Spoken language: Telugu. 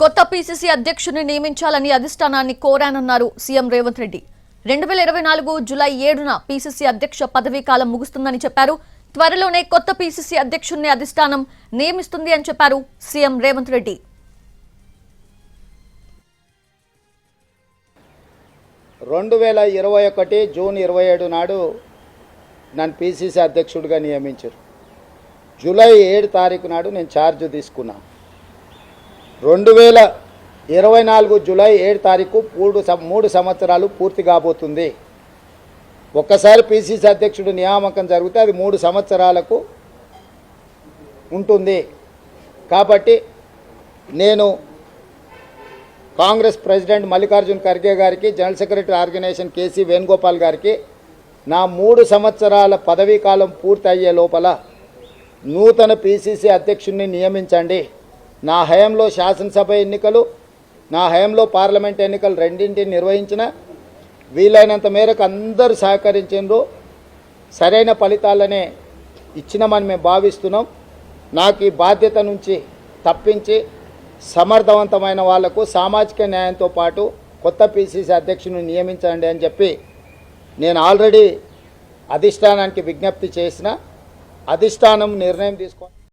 కొత్త పీసీసీ అధ్యక్షుడిని నియమించాలని అధిష్టానాన్ని కోరానన్నారు సీఎం రేవంత్ రెడ్డి. రెండు వేల ఇరవై నాలుగు జులై ఏడున పీసీసీ అధ్యక్ష పదవీ కాలం ముగుస్తుందని చెప్పారు. త్వరలోనే కొత్త పీసీసీ అధ్యక్షుడిని అధిష్టానం నియమిస్తుంది అని చెప్పారు సీఎం రేవంత్ రెడ్డి. రెండు వేల ఇరవై ఒకటి జూన్ ఇరవై ఏడు నాడు నన్ను పీసీసీ అధ్యక్షుడిగా నియమించారు. జూలై ఏడు తారీఖు నాడు నేను ఛార్జ్ తీసుకున్నా. రెండు వేల ఇరవై నాలుగు జూలై ఏడు తారీఖు మూడు సం- మూడు సంవత్సరాలు పూర్తి కాబోతుంది. ఒక్కసారి పిసిసి అధ్యక్షుడు నియామకం జరిగితే అది మూడు సంవత్సరాలకు ఉంటుంది. కాబట్టి నేను కాంగ్రెస్ ప్రెసిడెంట్ మల్లికార్జున్ ఖర్గే గారికి general secretary organisation KC Venugopal గారికి నా మూడు సంవత్సరాల పదవీ కాలం పూర్తి అయ్యే లోపల నూతన పిసిసి అధ్యక్షుడిని నియమించండి. నా హయాంలో శాసనసభ ఎన్నికలు నా హయాంలో పార్లమెంట్ ఎన్నికలు రెండింటిని నిర్వహించిన వీలైనంత మేరకు అందరూ సహకరించిండ్రు సరైన ఫలితాలనే ఇచ్చినామని మేము భావిస్తున్నాం. నాకు ఈ బాధ్యత నుంచి తప్పించి సమర్థవంతమైన వాళ్ళకు సామాజిక న్యాయంతో పాటు కొత్త పిసిసి అధ్యక్షుని నియమించండి అని చెప్పి నేను ఆల్రెడీ అధిష్టానానికి విజ్ఞప్తి చేసిన అధిష్టానం నిర్ణయం తీసుకో